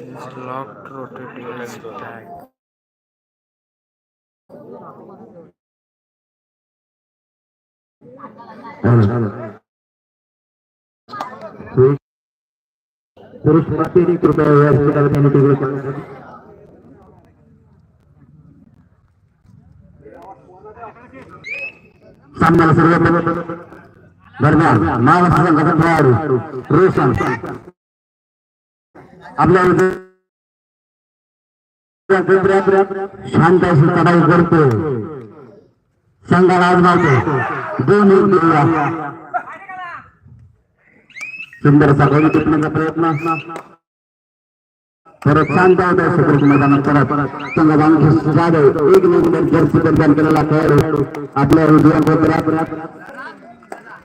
is locked rotating like that. पुरुष मातेने कृपया व्यासपीठावर त्यांनी टेबल करण्यासाठी सामन्याला सुरुवात दरम्यान महाराष्ट्र संघाचा खेळाडू रोशन आपल्या शांत अशी चढाई करतो. संघाला आजमावतो दोन एक देऊया सुंदर असा टिपण्याचा प्रयत्न. परत शांत होत आहे सुकृत मैदानात परत. संघ बांधून जाधव एक नंबर जर्सी परिधान केलेला खेळाडू. आपल्या हृदयात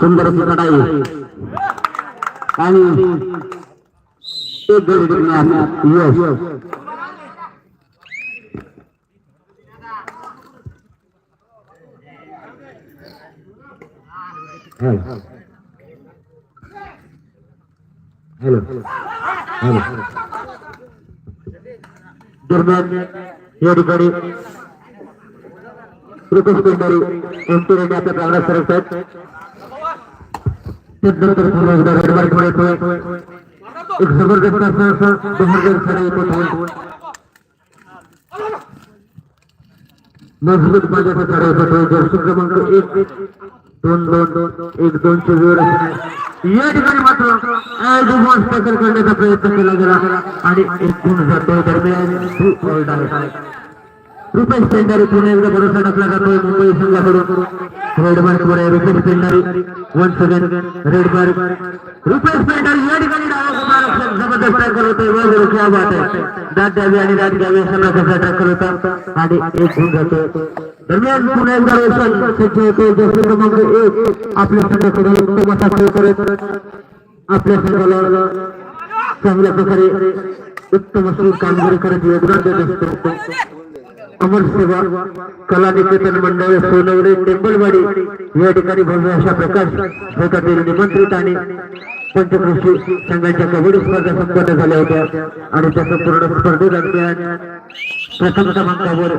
सुंदर अशी चढाई आणि एक गडी टिकण्यात यश हॅलो। हॅलो। दरम्यान या ठिकाणी कृपा कुंभारी एमटी रेड्डी आपल्या प्रांगणात सरकत आहेत त्यानंतर पुन्हा एकदा रेडमार्क मध्ये येतोय एक मज़बूत माझ्याचा खेळ क्रमांक एक दोन दोन एक दोनचे वेळ या ठिकाणी मात्र ऍडव्हान्स टॅकल करण्याचा प्रयत्न केला गेला आणि एक गुण जातो दरम्यान do or die Rupesh Pendari पुन्हा एकदा भरोसा टाकला जातोय मुंबई संघाकडून रेड मार्क वर आहे Rupesh Pendari one second red mark Rupesh Pendari या ठिकाणी डावा कुमार अक्षर जबरदस्त टॅकल होतोय वगैरे क्या बात आहे दात द्यावी आणि दात घ्यावी अशा प्रकारचा टॅकल होता आणि एक गुण जातो दरम्यान पुन्हा एकदा रोशन सज्ज होतो जसे क्रमांक एक आपल्या संघाकडे उत्तम असा खेळ करत आपल्या संघाला चांगल्या प्रकारे उत्तम अशी कामगिरी करत योगदान देत असतो अमर सेवा कला निकेतन मंडळ सोनवडे टेंबलवाडी या ठिकाणी भव्य अशा प्रकाश शेतातील निमंत्रित आणि पंचकृषी संघाच्या कबड्डी स्पर्धा संपन्न झाल्या होत्या. आणि त्या संपूर्ण स्पर्धेदरम्यान प्रथम क्रमांकावर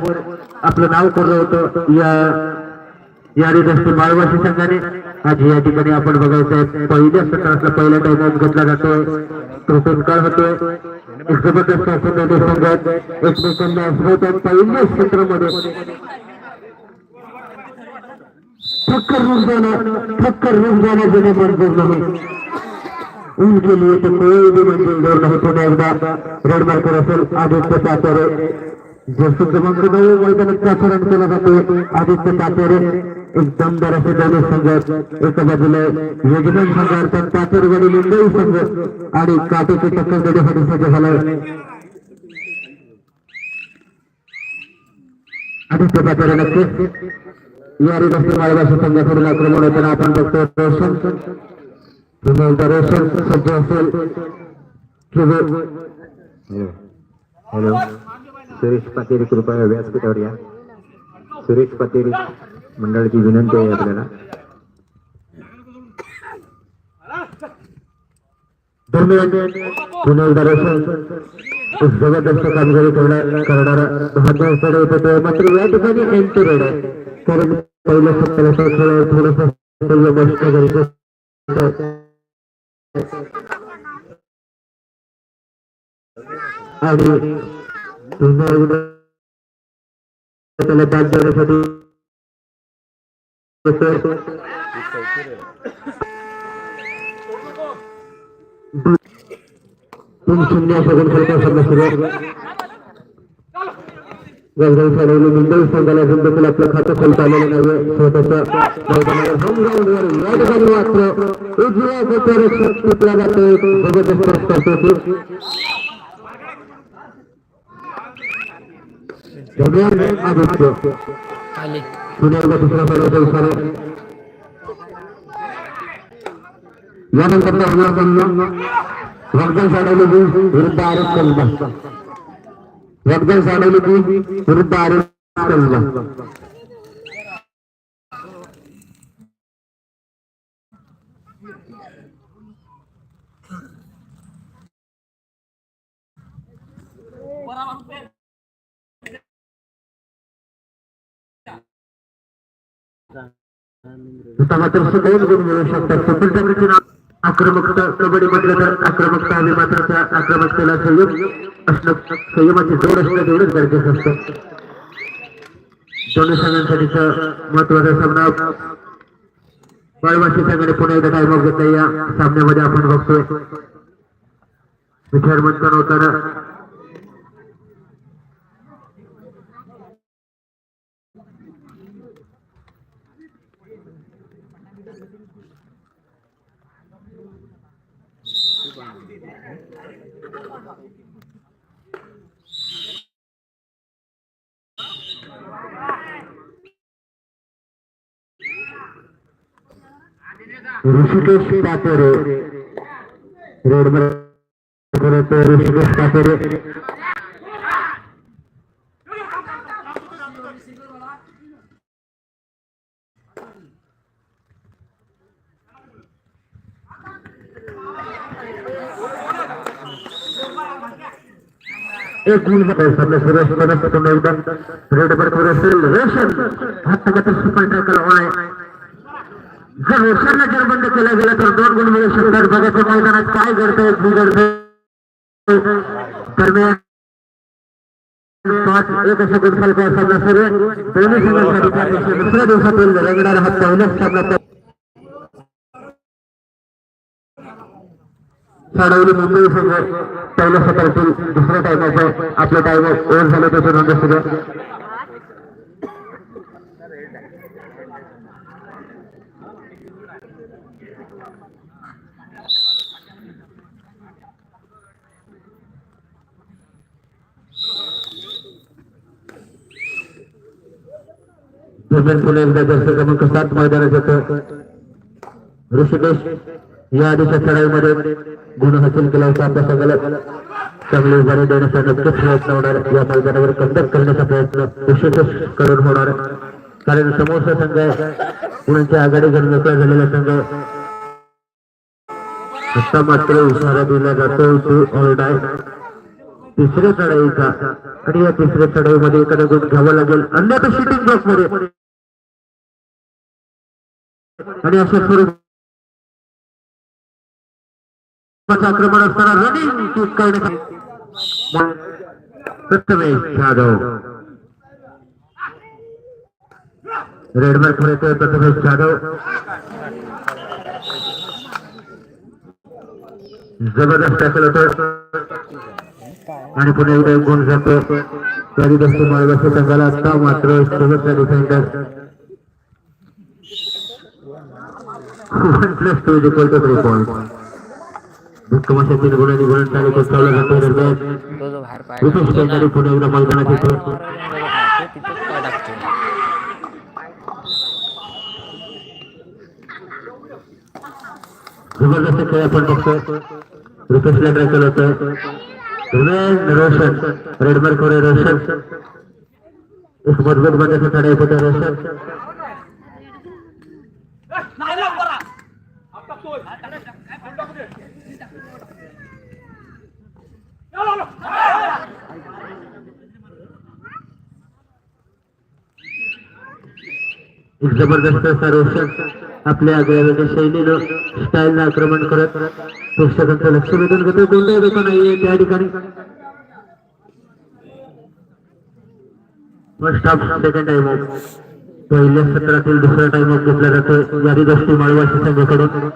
आपलं नाव कोरलं होतं. या यादीत असते माळवासी संघाने. आज या ठिकाणी आपण बघायचं पहिल्या सत्रातला पहिला टाइम घेतला जातोय. तो काळ होतोय. एक जबरदस्त संघात एकमेकांना असं पहिल्या सत्रामध्ये ठक्कर रूप जाणं ठक्कर रूप जाणं जेणे मंजूर नाही उनके लिए तो कोई भी मंजिल नहीं पुन्हा एकदा रेड मार्कर असेल आदित्य सातारे जसं क्रमांक नऊ मैदानात प्रसारण केला जातो आदित्य तातेरे एक दमदार असे दोन्ही संघ एका बाजूला यजमान संघ अर्थात तातेरवाडी मुंबई संघ आणि काटेची टक्कर देण्यासाठी सज्ज झाला आदित्य तातेरे नक्कीच या रिदस्ती माळवाशी संघाकडून आक्रमण होताना आपण बघतो रोशन रोशन सज्ज असेल हॅलो सुरेश पातेरी कृपया व्यासपीठावर या। सुरेश पातेरी मंडळाची विनंती आहे आपल्याला दरम्यान जबरदस्त कामगिरी करणार- करणारा बहादूर मात्र या ठिकाणी एंटी रेड आहे कारण पहिल्या सप्ताहाचा खेळ गरजेचं आणि त्याला बॅट देण्यासाठी शून्य अशा गुणफलका सामना सुरू आहे गंगाई साडवली मुंबई संघाला अजून देखील आपलं खातं खोलता आलेलं नाहीये स्वतःच्या या ठिकाणी मात्र उजव्या गटारक्षक टिपला जातो जबरदस्त रस्त्यासाठी आदित्य आले. यानंतर वर्धन सामना. साडवली विरुद्ध आरोप कलबा. वर्धन साडवली विरुद्ध आरोप कलबा. मात्र सदैव गुण मिळू शकतात सफल टक्केची आक्रमकता कबड्डी म्हटलं तर आक्रमकता आणि मात्र त्या आक्रमकतेला संयम असणं संयमाची जोड असणं तेवढंच गरजेचं असतं दोन्ही संघांसाठीचा महत्त्वाचा सामना बाळवाशी संघाने पुन्हा एकदा टाइम ऑफ घेतला या सामन्यामध्ये आपण बघतोय विचार मंथन होताना ऋषिकेश पापेरे रोडवर परत ऋषिकेश पापेरे एक गुण आपल्या सुरेश परत पुन्हा एकदा रेडवर असेल रेशन हस्तगत सुपर टॅकल होणार जर रेषांना जर बंद केला गेला तर दोन गुण मिळू शकतात बघायचं मैदानात काय घडतंय बिघडतंय दरम्यान पाच एक अशा गुणफलका सामना सर्व दोन्ही संघांसाठी दुसऱ्या दिवसातील रंगणारा हा पहिलाच सामना त्या- मुंबई संघ पहिल्या दुसऱ्या टायमाचं आपलं टाइम ओव्हर झालं. त्याचं नंतर सुद्धा दरम्यान पुन्हा एकदा दर्शक क्रमांक सात मैदानाच्या ऋषिकेश या आधीच्या चढाईमध्ये गुण हासिल केला होता. आपल्या संघाला चांगली उभारी देण्याचा नक्कीच प्रयत्न होणार. या मैदानावर कंडक्ट करण्याचा प्रयत्न ऋषिकेश करून होणार. कारण समोरचा संघ गुणांची आघाडी घेऊन मोकळा झालेला संघ आता मात्र इशारा दिला जातो टू ऑल डाय तिसऱ्या चढाईचा. आणि या तिसऱ्या चढाईमध्ये एखादा गुण घ्यावा लागेल. अन्यथा शूटिंग बॉक्समध्ये आणि अशा स्वरूपाचं आक्रमण असताना रनिंग चूक करण्यात प्रथमेश जाधव. रेडमार्कमध्ये प्रथमेश जाधव. जबरदस्त टॅकल होतो. आणि पुन्हा एकदा गुण जातो. तरी दस्त मार्गाच्या संघाला आता मात्र शेवटचा defender one plus two is equal to three point भूकंपाच्या तीन गुणांनी गुणन तालुक्यात चालला जातो दरम्यान तो जो बाहेर पाय विशेष खेळणारी पुणे एकदा मैदानात येतो जबरदस्त खेळ आपण बघतो रुपेशला ट्राय केलं होतं दरम्यान रोशन रेडमर कोरे रोशन एक मजबूत बंदाचा चढाई होता रोशन जबरदस्त असा सर्वेक्षण आपल्या आग्रहाच्या शैलीनं स्टाईलला आक्रमण करत प्रेक्षकांचं लक्ष वेधून घेतो कोणत्याही धोका नाहीये त्या ठिकाणी. First half second time off पहिल्या सत्रातील दुसरा टाइम ऑफ घेतला जातो यादी गोष्टी माळवाशी संघाकडून.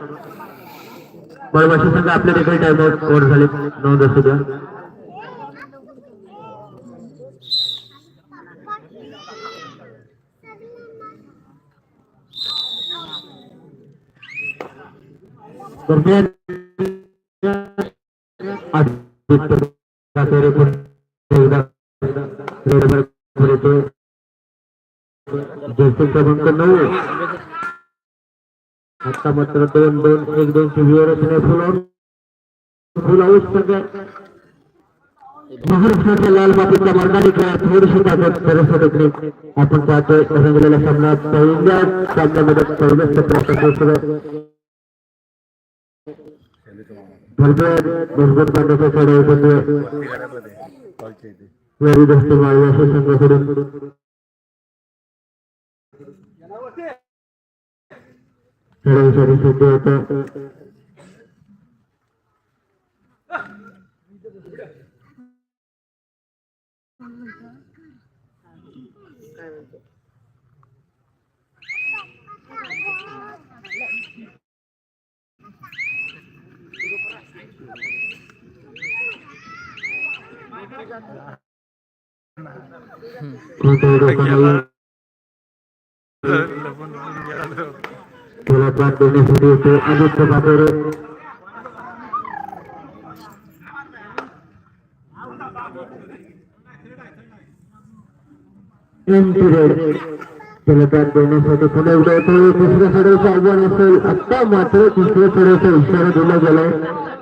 माळवाशी संघ आपल्या देखील टाइम ऑफ ओव्हर झाले. नोंद असू द्या दरम्यान क्रमांक नऊ आता मात्र दोन दोन एक दोन शिबिर फुलावून फुलावून सगळ्या महाराष्ट्राच्या लाल मातीच्या मार्गाने खेळात थोडीशी ताकद सरस्वती आपण पाहतोय रंगलेल्या सामन्यात पहिल्या सामन्यामध्ये पहिल्या सत्रात भरपूर भरपूर पाण्याचा चढाव होतो यारी माळी अशा संघाकडून. चढाईसाठी सध्या आता कोणताही धोका नाही त्याला पाठ देण्यासाठी येतो आदित्य पाटोरे त्याला पाठ देण्यासाठी पुन्हा एकदा येतो दुसऱ्या चढाईचं आव्हान असेल आता मात्र तिसऱ्या चढाईचा इशारा दिला गेलाय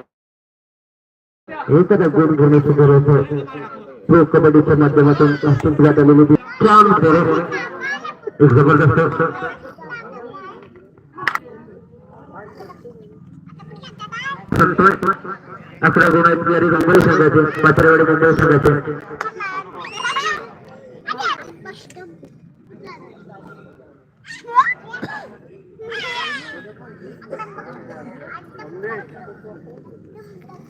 एखादा गोल घेण्याची गरज आहे प्रो कबड्डीच्या माध्यमातून अस्तित्वात आलेली ती छान खेळ एक जबरदस्त. संतोष अकरा गुण आहेत. यारी मुंबई संघाचे पात्रवाडी मुंबई संघाचे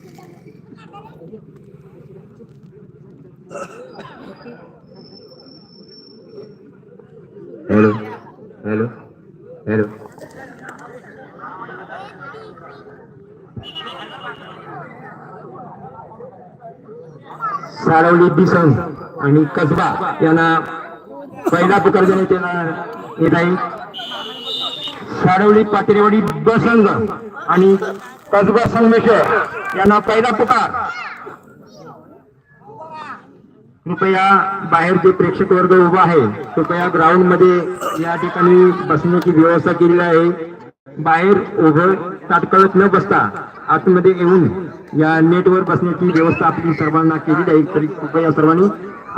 Thank you. Hello hello hello सारवली बिसन आणि कसबा यांना पहिला पुकार देण्यात येणार येत आहे. साडवळी पातळीवाडी बसंग आणि कसबा संगमेश्वर यांना पहिला पुकार. कृपया बाहेर जे प्रेक्षक वर्ग उभा आहे कृपया ग्राउंडमध्ये या ठिकाणी बसण्याची व्यवस्था केलेली आहे. बाहेर उभं ताटकळत न बसता आतमध्ये येऊन या नेटवर बसण्याची व्यवस्था आपली सर्वांना केली आहे तरी कृपया सर्वांनी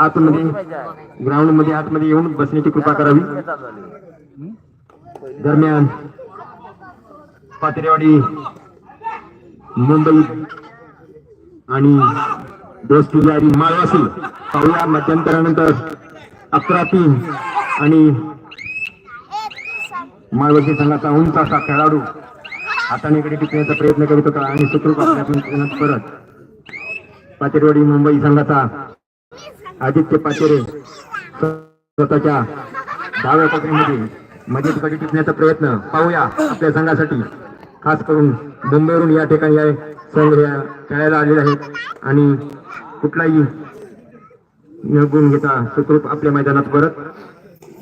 आतमध्ये ग्राउंडमध्ये आतमध्ये येऊन बसण्याची कृपा करावी. दरम्यान पातेरेवाडी मुंबई आणि दोस्त पुजारी माळवासी पाहूया मध्यंतरानंतर अकरा तीन आणि माळवासी संघाचा उंच असा खेळाडू हातानेकडे टिकण्याचा प्रयत्न करीत होता आणि सुखरूप परत पातेरेवाडी मुंबई संघाचा आदित्य पाचेरे स्वतःच्या डाव्या पकडीमध्ये मध्ये कडे टिपण्याचा प्रयत्न. पाहूया आपल्या संघासाठी. खास करून मुंबईवरून या ठिकाणी या संघ या खेळायला आलेले आहेत. आणि कुठलाही गुण घेता सुखरूप आपल्या मैदानात परत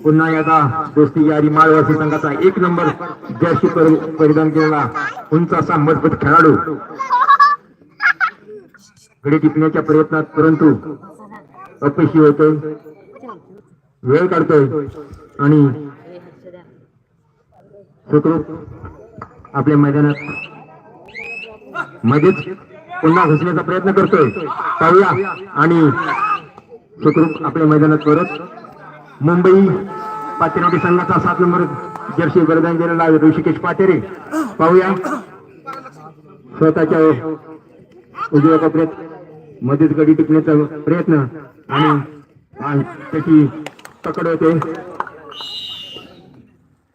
पुन्हा याचा दोस्ती यारी माळवासी संघाचा एक नंबर जर्सी परिधान केलेला उंच असा मजबूत खेळाडू. घडी टिपण्याच्या प्रयत्नात परंतु अपयशी होतोय. वेळ काढतोय. आणि सुखरूप आपल्या मैदानात मध्येच पुन्हा घुसण्याचा प्रयत्न करतोय. पाहूया. आणि सुखरूप आपल्या मैदानात परत मुंबई पाचेरोटी संघाचा सात नंबर जर्सी वरदान दिलेला ऋषिकेश पाटेरे. पाहूया. स्वतःच्या उजव्या कपड्यात मध्येच गडी टिकण्याचा प्रयत्न आणि आणि त्याची पकड होते.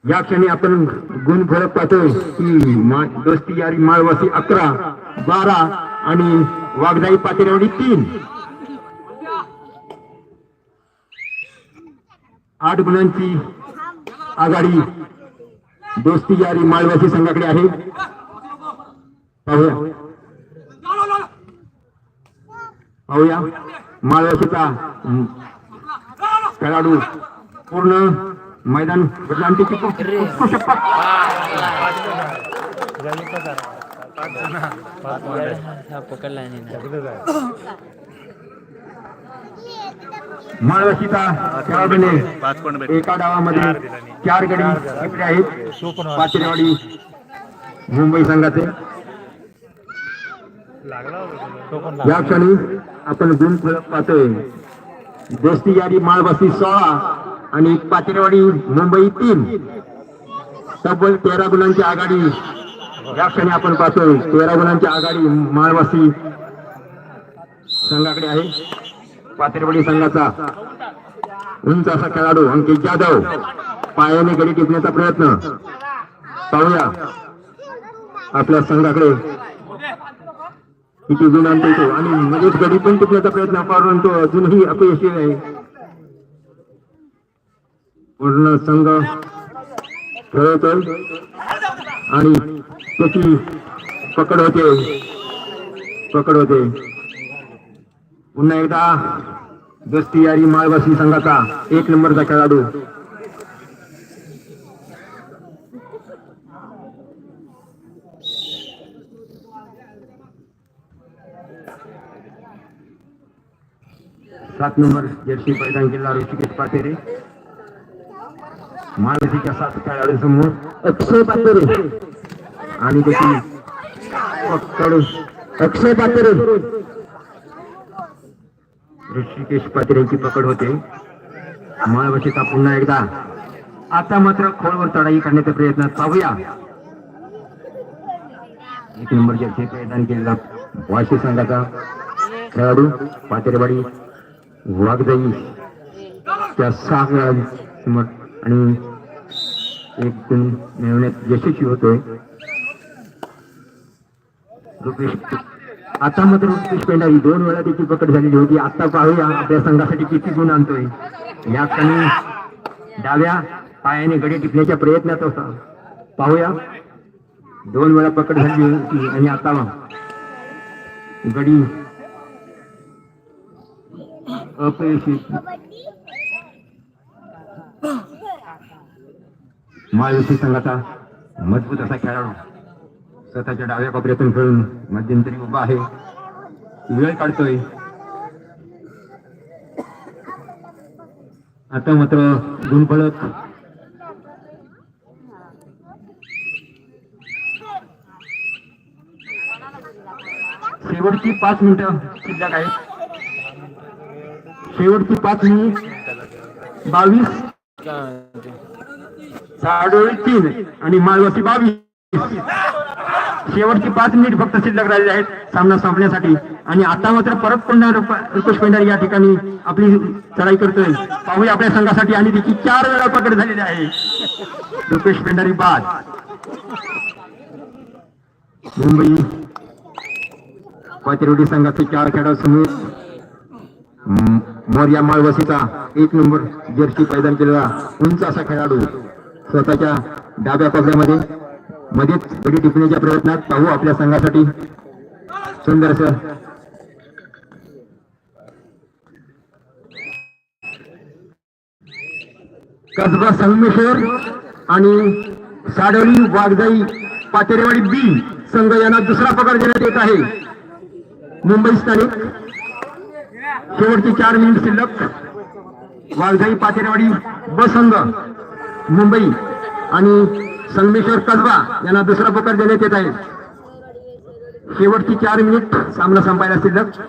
या क्षणी आपण गुण फरक पाहतोय की दोस्ती यारी माळवासी अकरा बारा आणि वाघदाई पातेरवडी तीन. आठ गुणांची आघाडी दोस्ती यारी माळवासी संघाकडे आहे. पाहूया. पाहूया. माळवासीचा खेळाडू पूर्ण मैदान बदलांटीची पकडला माळवासीचा खेळाडूने एका डावामध्ये चार गडी टिपले आहेत. पाचरेवाडी मुंबई संघाचे. या क्षणी आपण गुण फलक पाहतोय. दोस्ती यादी माळवासी सोळा. आणि पाचरेवाडी मुंबई तीन. तब्बल तेरा गुणांची आघाडी. या क्षणी आपण पाहतोय तेरा गुणांची आघाडी माळवासी संघाकडे आहे. पाथरेवाडी संघाचा उंच असा खेळाडू अंकित जाधव. पायाने गडी टिपण्याचा प्रयत्न. पाहूया आपल्या संघाकडे. किती गुण आणतो तो. आणि मध्येच गडी पण टिपण्याचा प्रयत्न परंतु अजूनही अपयशी आहे. पूर्ण संघ खेळतो आणि त्याची पकड होते. पकड होते. पुन्हा एकदा दस्ती यारी माळवासी संघाचा एक नंबरचा खेळाडू. सात नंबर जर्सी पैदान केला ऋषिकेश पाटेरे. माळवासीच्या सात खेळाडू समोर अक्षय पात्र आणि त्याची अक्षय पात्र ऋषिकेश पात्रेंची पकड होते. माळवशीचा पुन्हा एकदा. आता मात्र खोलवर चढाई करण्याचा प्रयत्न पाहूया. एक नंबरचे जे प्रयत्न केलेला वाशी संघाचा खेळाडू पातेरवाडी वाघजाई. त्या सहा खेळाडूंसमोर आणि एक गुण मिळवण्यात यशस्वी होतोय. रुपेश आता मात्र रुपेश पेंडारी दोन वेळा त्याची पकड झालेली होती. आता पाहूया आपल्या संघासाठी किती गुण आणतोय. या क्षणी डाव्या पायाने गडी टिपण्याच्या प्रयत्नात होता. पाहूया. दोन वेळा पकड झाली होती आणि आता गडी अपयशी. महायुती संघाचा मजबूत असा खेळाडू. स्वतःच्या डाव्या कोपऱ्यातून खेळून मध्यंतरी उभा आहे. वेळ काढतोय. आता मात्र गुणफळक शेवटची पाच मिनिटं शिल्लक आहेत. शेवटची पाच मिनिट. बावीस. साडोळी तीन आणि माळवासी बावीस. शेवटची पाच मिनिट फक्त शिल्लक राहिले आहेत सामना संपण्यासाठी. आणि आता मात्र परत पुन्हा रुपेश पेंढारे या ठिकाणी आपली चढाई करतोय. पाहूया आपल्या संघासाठी आणि तिची चार वेळा पकड झालेली आहे. रुपेश पेंढारी बाद. मुंबई पाचरोडी संघाचे चार खेळाडू समूह मोर्या माळवासीचा एक नंबर जर्सी पैदान केलेला उंच असा खेळाडू स्वतःच्या डाव्या कोपऱ्यामध्ये मध्येच गडी टिपण्याच्या प्रयत्नात पाहू आपल्या संघासाठी सुंदर सर कसबा संगमेश्वर आणि साडोली वाघजाई पातेरेवाडी बी संघ यांना दुसरा पगार देण्यात येत आहे. मुंबई स्थानिक. शेवटची चार मिनिट शिल्लक. वाघजाई पातेरेवाडी ब संघ. मुंबई आणि संगमेश्वर कसबा यांना दुसरा पकार देण्यात येत आहे. शेवटची चार मिनिट सामना संपायला शिल्लक.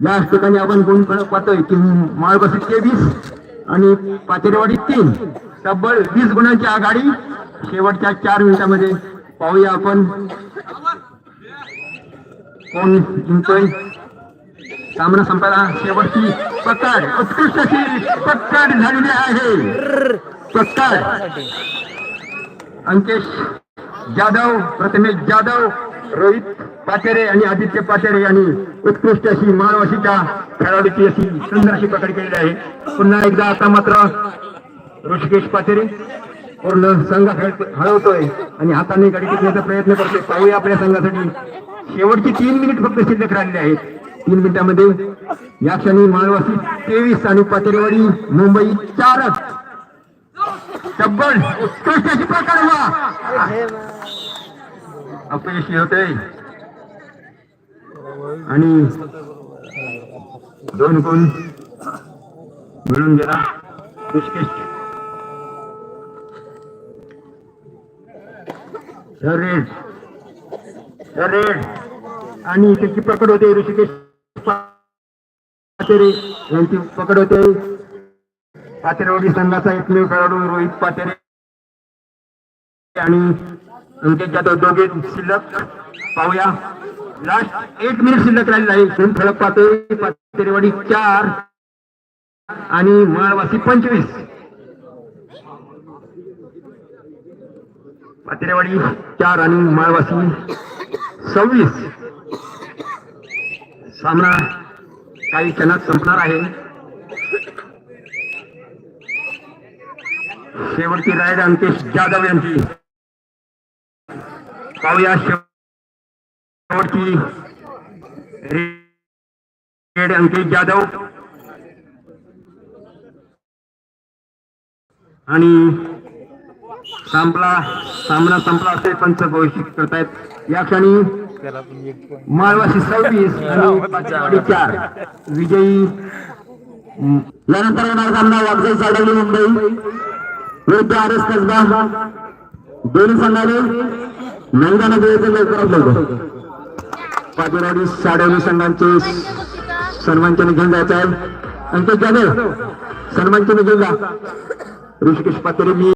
या ठिकाणी आपण गुण फरक पाहतोय की माळबसी तेवीस आणि पातेरेवाडी तीन. तब्बल वीस गुणांची आघाडी. शेवटच्या चार मिनिटांमध्ये पाहूया आपण. कोण जिंकतोय? सामना संपायला शेवटची पकड उत्कृष्ट अशी पकड झालेली आहे. पत्कार अंकेश जाधव प्रथमेश जाधव रोहित पाचेरे आणि आदित्य पाचेरे यांनी उत्कृष्ट अशी मानवाशीच्या खेळाडूची अशी सुंदर अशी पकड केलेली आहे. पुन्हा एकदा आता मात्र ऋषिकेश पाचेरे पूर्ण संघ हळवतोय आणि हाताने गाडी टिकण्याचा प्रयत्न करतोय. पाहूया आपल्या संघासाठी. शेवटची तीन मिनिट फक्त शिल्लक राहिलेली आहेत. तीन मिनिटांमध्ये या क्षणी मालवासी तेवीस आणि पातेरेवाडी मुंबई चारच. तब्बल उत्कृष्ट प्रकार अपयशी होते. आणि दोन गुण मिळून गेला. ऋषिकेश रेड रेड आणि त्याची पकड होते ऋषिकेश. पातेरे यांची पकड होते. पातेरवाडी संघाचा एकमेव खेळाडू रोहित पातेरे आणि अंकित जाधव दोघे शिल्लक. पाहूया. लास्ट एक मिनिट शिल्लक राहिलेला आहे. दोन फलक पाहतोय. पातेरेवाडी चार. आणि माळवासी पंचवीस. पातेरेवाडी चार आणि माळवासी सव्वीस. सामना काही क्षणात संपणार आहे. शेवटची राईड अंकेश जाधव यांची. पाहूया शेवटची रेड अंकेश जाधव. आणि संपला सामना संपला असे पंच घोषित करतायत. या क्षणी माळवाशी सव्वीस आणि चार. विजयी. यानंतर येणार सामना वागजाई साडवली मुंबई. विरुद्ध आर एस कसबा. दोन्ही संघाने मैदानात द्यायचं लवकरात लवकर. पाचवाडी साडवली संघांचे सन्मानचिन्ह घेऊन जायचं आहे. अंकित जाधव सन्मानचिन्ह घेऊन जा. ऋषिकेश पातेरे मी